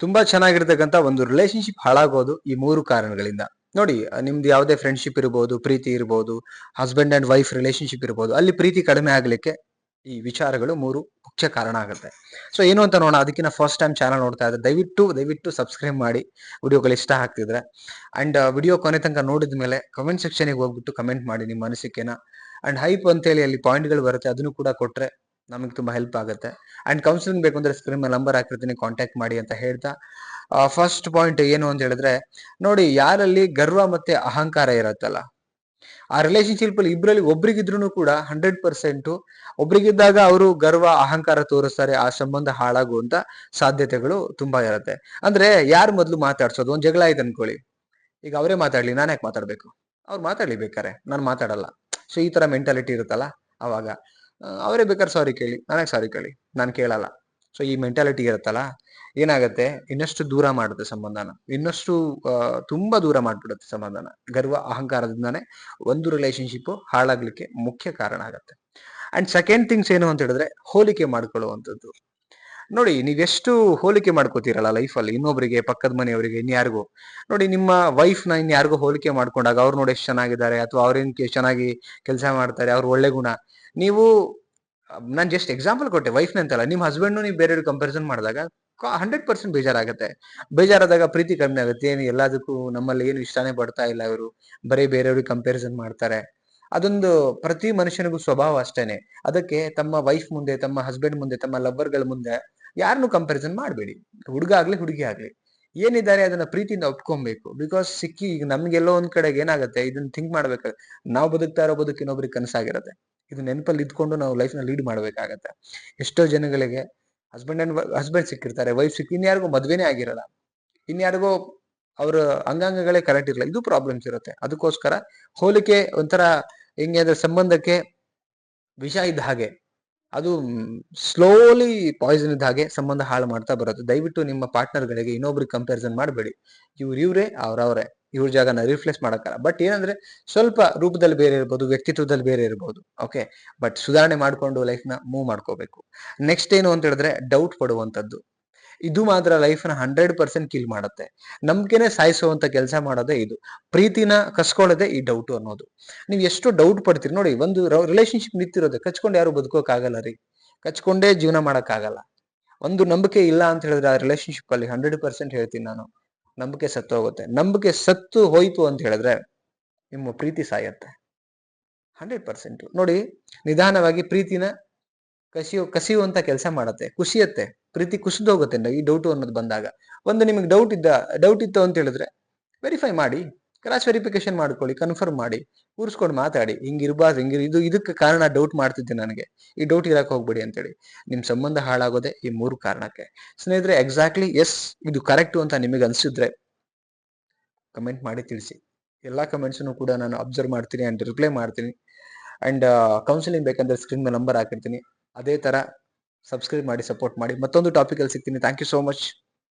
ತುಂಬಾ ಚೆನ್ನಾಗಿರ್ತಕ್ಕಂಥ ಒಂದು ರಿಲೇಶನ್ಶಿಪ್ ಹಾಳಾಗೋದು ಈ ಮೂರು ಕಾರಣಗಳಿಂದ. ನೋಡಿ, ನಿಮ್ದು ಯಾವುದೇ ಫ್ರೆಂಡ್ಶಿಪ್ ಇರ್ಬೋದು, ಪ್ರೀತಿ ಇರ್ಬೋದು ಹಸ್ಬೆಂಡ್ ಅಂಡ್ ವೈಫ್ ರಿಲೇಶನ್ಶಿಪ್ ಇರ್ಬೋದು, ಅಲ್ಲಿ ಪ್ರೀತಿ ಕಡಿಮೆ ಆಗ್ಲಿಕ್ಕೆ ಈ ವಿಚಾರಗಳು ಮೂರು ಮುಖ್ಯ ಕಾರಣ ಆಗುತ್ತೆ. ಸೊ ಏನು ಅಂತ ನೋಡೋಣ ಅದಕ್ಕಿಂತ ಫಸ್ಟ್ ಟೈಮ್ ಚಾನಲ್ ನೋಡ್ತಾ ಇದ್ರೆ ದಯವಿಟ್ಟು ದಯವಿಟ್ಟು ಸಬ್ಸ್ಕ್ರೈಬ್ ಮಾಡಿ. ವಿಡಿಯೋಗಳು ಇಷ್ಟ ಆಗ್ತಿದ್ರೆ. ಅಂಡ್ ವಿಡಿಯೋ ಕೊನೆ ತನಕ ನೋಡಿದ ಮೇಲೆ ಕಮೆಂಟ್ ಸೆಕ್ಷನ್ಗೆ ಹೋಗ್ಬಿಟ್ಟು ಕಮೆಂಟ್ ಮಾಡಿ ನಿಮ್ಮ ಅನಿಸಿಕೆನ. ಅಂಡ್ ಹೈಪ್ ಅಂತೇಳಿ ಅಲ್ಲಿ ಪಾಯಿಂಟ್ಗಳು ಬರುತ್ತೆ, ಅದನ್ನು ಕೂಡ ಕೊಟ್ರೆ ನಮಗೆ ತುಂಬಾ ಹೆಲ್ಪ್ ಆಗುತ್ತೆ. ಅಂಡ್ ಕೌನ್ಸಿಲಿಂಗ್ ಬೇಕು ಅಂದ್ರೆ ಸ್ಕ್ರೀನ್ ಮೇಲೆ ನಂಬರ್ ಹಾಕಿರ್ತೀನಿ ಕಾಂಟ್ಯಾಕ್ಟ್ ಮಾಡಿ ಅಂತ ಹೇಳ್ತಾ. ಫಸ್ಟ್ ಪಾಯಿಂಟ್ ಏನು ಅಂತ ಹೇಳಿದ್ರೆ, ನೋಡಿ ಯಾರಲ್ಲಿ ಗರ್ವ ಮತ್ತೆ ಅಹಂಕಾರ ಇರುತ್ತಲ್ಲ. ಆ ರಿಲೇಶನ್ಶಿಪ್ ಅಲ್ಲಿ ಇಬ್ಬರಲ್ಲಿ ಒಬ್ರಿಗಿದ್ರು ಕೂಡ ಹಂಡ್ರೆಡ್ ಪರ್ಸೆಂಟ್ ಒಬ್ರಿಗಿದ್ದಾಗ ಅವರು ಗರ್ವ, ಅಹಂಕಾರ ತೋರಿಸ್ತಾರೆ, ಆ ಸಂಬಂಧ ಹಾಳಾಗುವಂತ ಸಾಧ್ಯತೆಗಳು ತುಂಬಾ ಇರುತ್ತೆ. ಅಂದ್ರೆ ಯಾರು ಮೊದಲು ಮಾತಾಡ್ಸೋದು? ಒಂದ್ ಜಗಳ ಆಯ್ತು ಅನ್ಕೊಳ್ಳಿ. ಈಗ ಅವರೇ ಮಾತಾಡ್ಲಿ, ನಾನು ಯಾಕೆ ಮಾತಾಡ್ಬೇಕು? ಅವ್ರು ಮಾತಾಡ್ಲಿ ಬೇಕಾರೆ, ನಾನು ಮಾತಾಡಲ್ಲ. ಸೊ ಈ ತರ ಮೆಂಟಾಲಿಟಿ ಇರುತ್ತಲ್ಲ ಅವಾಗ. ಅವರೇ ಬೇಕಾದ್ರೆ ಸಾರಿ ಕೇಳಿ. ನಾನೇ ಸಾರಿ ಕೇಳಿ. ನಾನು ಕೇಳಲ್ಲ. ಸೊ ಈ ಮೆಂಟಾಲಿಟಿ ಇರುತ್ತಲ್ಲ, ಏನಾಗುತ್ತೆ? ಇನ್ನಷ್ಟು ದೂರ ಮಾಡುತ್ತೆ ಸಂಬಂಧನ. ಇನ್ನಷ್ಟು ತುಂಬಾ ದೂರ ಮಾಡ್ಬಿಡುತ್ತೆ ಸಂಬಂಧನ. ಗರ್ವ, ಅಹಂಕಾರದಿಂದಾನೇ ಒಂದು ರಿಲೇಶನ್ಶಿಪ್ ಹಾಳಾಗ್ಲಿಕ್ಕೆ ಮುಖ್ಯ ಕಾರಣ ಆಗತ್ತೆ. ಅಂಡ್ ಸೆಕೆಂಡ್ ಥಿಂಗ್ಸ್ ಏನು ಅಂತ ಹೇಳಿದ್ರೆ, ಹೋಲಿಕೆ ಮಾಡ್ಕೊಳ್ಳುವಂಥದ್ದು. ನೋಡಿ, ನೀವೆಷ್ಟು ಹೋಲಿಕೆ ಮಾಡ್ಕೋತೀರಲ್ಲ ಲೈಫಲ್ಲಿ ಇನ್ನೊಬ್ಬರಿಗೆ ಪಕ್ಕದ ಮನೆಯವರಿಗೆ ಇನ್ಯಾರಿಗೂ ನೋಡಿ, ನಿಮ್ಮ ವೈಫ್ನ ಇನ್ಯಾರಿಗೂ ಹೋಲಿಕೆ ಮಾಡ್ಕೊಂಡಾಗ ಅವ್ರು ನೋಡಿ ಎಷ್ಟು ಚೆನ್ನಾಗಿದ್ದಾರೆ, ಅಥವಾ ಅವ್ರೇನ್ ಚೆನ್ನಾಗಿ ಕೆಲಸ ಮಾಡ್ತಾರೆ, ಅವ್ರ ಒಳ್ಳೆ ಗುಣ. ನೀವು, ನಾನು ಜಸ್ಟ್ ಎಕ್ಸಾಂಪಲ್ ಕೊಟ್ಟೆ ವೈಫ್ ಅಂತಲ್ಲ ನಿಮ್ಮ ಹಸ್ಬೆಂಡ್ ನೀವು ಬೇರೆ ಕಂಪ್ಯಾರಿಸನ್ ಮಾಡಿದಾಗ ಹಂಡ್ರೆಡ್ ಪರ್ಸೆಂಟ್ ಬೇಜಾರಾಗುತ್ತೆ. ಬೇಜಾರಾದಾಗ ಪ್ರೀತಿ ಕಮ್ಮಿ ಆಗುತ್ತೆ, ಏನು ಎಲ್ಲದಕ್ಕೂ ನಮ್ಮಲ್ಲಿ ಏನು ಇಷ್ಟನೇ ಪಡ್ತಾ ಇಲ್ಲ ಇವರು, ಬರೀ ಬೇರೆಯವ್ರಿಗೆ ಕಂಪ್ಯಾರಿಸನ್ ಮಾಡ್ತಾರೆ. ಅದೊಂದು ಪ್ರತಿ ಮನುಷ್ಯನಿಗೂ ಸ್ವಭಾವ ಅಷ್ಟೇನೆ. ಅದಕ್ಕೆ ತಮ್ಮ ವೈಫ್ ಮುಂದೆ, ತಮ್ಮ ಹಸ್ಬೆಂಡ್ ಮುಂದೆ, ತಮ್ಮ ಲವ್ವರ್ಗಳ ಮುಂದೆ ಯಾರನ್ನು ಕಂಪ್ಯಾರಿಸನ್ ಮಾಡಬೇಡಿ. ಹುಡುಗ ಆಗ್ಲಿ, ಹುಡುಗಿ ಆಗ್ಲಿ. ಏನಿದ್ದಾರೆ ಅದನ್ನ ಪ್ರೀತಿಯಿಂದ ಒಪ್ಕೊಬೇಕು. ಬಿಕಾಸ್ ಸಿಕ್ಕಿ ಈಗ ನಮ್ಗೆಲ್ಲೋ ಒಂದ್ ಕಡೆಗೆ ಏನಾಗುತ್ತೆ ಇದನ್ನ ಥಿಂಕ್ ಮಾಡ್ಬೇಕು. ನಾವು ಬದುಕ್ತಾ ಇರೋ ಬದುಕಿನೊಬ್ರಿಗೆ ಕನಸಾಗಿರುತ್ತೆ. ಇದು ನೆನಪಲ್ಲಿ ಇದ್ಕೊಂಡು ನಾವು ಲೈಫ್ನ ಲೀಡ್ ಮಾಡ್ಬೇಕಾಗತ್ತೆ. ಎಷ್ಟೋ ಜನಗಳಿಗೆ ಹಸ್ಬೆಂಡ್ ಅಂಡ್ ಹಸ್ಬೆಂಡ್ ಸಿಕ್ಕಿರ್ತಾರೆ ವೈಫ್ ಸಿಕ್ಕಿ ಇನ್ಯಾರಿಗೂ ಮದ್ವೆನೇ ಆಗಿರಲ್ಲ. ಇನ್ಯಾರಿಗೋ ಅವ್ರ ಅಂಗಾಂಗಗಳೇ ಕರೆಕ್ಟ್ ಇರಲ್ಲ ಇದು ಪ್ರಾಬ್ಲಮ್ಸ್ ಇರುತ್ತೆ. ಅದಕ್ಕೋಸ್ಕರ ಹೋಲಿಕೆ ಒಂಥರ ಹೆಂಗೆ ಅಂದ್ರೆ ಸಂಬಂಧಕ್ಕೆ ವಿಷ ಇದ್ದ ಹಾಗೆ, ಅದು ಸ್ಲೋಲಿ ಪಾಯ್ಸನ್ ಇದ್ದ ಹಾಗೆ ಸಂಬಂಧ ಹಾಳು ಮಾಡ್ತಾ ಬರುತ್ತೆ. ದಯವಿಟ್ಟು ನಿಮ್ಮ ಪಾರ್ಟ್ನರ್ಗಳಿಗೆ ಇನ್ನೊಬ್ರಿಗೆ ಕಂಪ್ಯಾರಿಸನ್ ಮಾಡಬೇಡಿ. ಇವ್ರು ಇವ್ರೆ ಅವ್ರವ್ರೆ ಇವ್ರ ಜಾಗನ ರಿಫ್ಲೆಕ್ಸ್ ಮಾಡಕ್ಕಲ್ಲ. ಬಟ್ ಏನಂದ್ರೆ ಸ್ವಲ್ಪ ರೂಪದಲ್ಲಿ ಬೇರೆ ಇರ್ಬೋದು, ವ್ಯಕ್ತಿತ್ವದಲ್ಲಿ ಬೇರೆ ಇರ್ಬೋದು. ಓಕೆ ಬಟ್ ಸುಧಾರಣೆ ಮಾಡ್ಕೊಂಡು ಲೈಫ್ನ ಮೂವ್ ಮಾಡ್ಕೋಬೇಕು. ನೆಕ್ಸ್ಟ್ ಏನು ಅಂತ ಹೇಳಿದ್ರೆ ಡೌಟ್ ಪಡುವಂಥದ್ದು. ಇದು ಮಾತ್ರ ಲೈಫ್ನ ಹಂಡ್ರೆಡ್ ಪರ್ಸೆಂಟ್ ಕಿಲ್ ಮಾಡುತ್ತೆ. ನಂಬಿಕೆನೆ ಸಾಯಿಸುವಂತ ಕೆಲಸ ಮಾಡೋದೇ ಇದು. ಪ್ರೀತಿನ ಕಸ್ಕೊಳ್ಳೋದೇ ಈ ಡೌಟ್ ಅನ್ನೋದು. ನೀವು ಎಷ್ಟು ಡೌಟ್ ಪಡ್ತೀರಿ ನೋಡಿ, ಒಂದು ರಿಲೇಶನ್ಶಿಪ್ ನಿಂತಿರೋದೆ, ಕಚ್ಕೊಂಡು ಯಾರು ಬದುಕೋಕ್ಕಾಗಲ್ಲ ರೀ. ಕಚ್ಕೊಂಡೇ ಜೀವನ ಮಾಡೋಕ್ಕಾಗಲ್ಲ. ಒಂದು ನಂಬಿಕೆ ಇಲ್ಲ ಅಂತ ಹೇಳಿದ್ರೆ ಆ ರಿಲೇಶನ್ಶಿಪ್ ಅಲ್ಲಿ ಹಂಡ್ರೆಡ್ ಪರ್ಸೆಂಟ್ ಹೇಳ್ತೀನಿ ನಾನು. ನಂಬಿಕೆ ಸತ್ತು ಹೋಗುತ್ತೆ. ನಂಬಿಕೆ ಸತ್ತು ಹೋಯ್ತು ಅಂತ ಹೇಳಿದ್ರೆ ನಿಮ್ಮ ಪ್ರೀತಿ ಸಾಯತ್ತೆ. ಹಂಡ್ರೆಡ್ ಪರ್ಸೆಂಟ್ ನೋಡಿ, ನಿಧಾನವಾಗಿ ಪ್ರೀತಿನ ಕಸಿಯೋ, ಕಸಿಯುವಂತ ಕೆಲಸ ಮಾಡತ್ತೆ. ಕುಸಿಯತ್ತೆ ಪ್ರೀತಿ ಕುಸಿದೋಗುತ್ತೆ ಈ ಡೌಟ್ ಅನ್ನೋದು ಬಂದಾಗ. ಒಂದು ನಿಮಗೆ ಡೌಟ್ ಇದ್ದ ಡೌಟ್ ಇತ್ತು ಅಂತ ಹೇಳಿದ್ರೆ ವೆರಿಫೈ ಮಾಡಿ. ಕ್ರಾಸ್ ವೆರಿಫಿಕೇಶನ್ ಮಾಡ್ಕೊಳ್ಳಿ ಕನ್ಫರ್ಮ್ ಮಾಡಿ, ಕೂರಿಸ್ಕೊಂಡು ಮಾತಾಡಿ, ಹಿಂಗಿರ್ಬಾರ್ದು, ಹಿಂಗಿರ್, ಇದು, ಇದಕ್ಕೆ ಕಾರಣ ಡೌಟ್ ಮಾಡ್ತಿದ್ದೆ ನನಗೆ. ಈ ಡೌಟ್ ಇರಕ್ಕೆ ಹೋಗ್ಬೇಡಿ ಅಂತೇಳಿ. ನಿಮ್ ಸಂಬಂಧ ಹಾಳಾಗೋದೆ ಈ ಮೂರು ಕಾರಣಕ್ಕೆ. ಸ್ನೇಹಿತರೆ ಎಕ್ಸಾಕ್ಟ್ಲಿ ಎಸ್ ಇದು ಕರೆಕ್ಟ್ ಅಂತ ನಿಮಗೆ ಅನಿಸಿದ್ರೆ ಕಮೆಂಟ್ ಮಾಡಿ ತಿಳಿಸಿ. ಎಲ್ಲಾ ಕಮೆಂಟ್ಸನ್ನು ಕೂಡ ನಾನು ಅಬ್ಸರ್ವ್ ಮಾಡ್ತೀನಿ ಅಂಡ್ ರಿಪ್ಲೈ ಮಾಡ್ತೀನಿ. ಅಂಡ್ ಕೌನ್ಸಿಲಿಂಗ್ ಬೇಕಂದ್ರೆ ಸ್ಕ್ರೀನ್ ಮೇಲೆ ನಂಬರ್ ಹಾಕಿರ್ತೀನಿ. ಅದೇ ತರ ಸಬ್ಸ್ಕ್ರೈಬ್ ಮಾಡಿ ಸಪೋರ್ಟ್ ಮಾಡಿ. ಮತ್ತೊಂದು ಟಾಪಿಕಲ್ಲಿ ಸಿಗ್ತೀನಿ. Thank you so much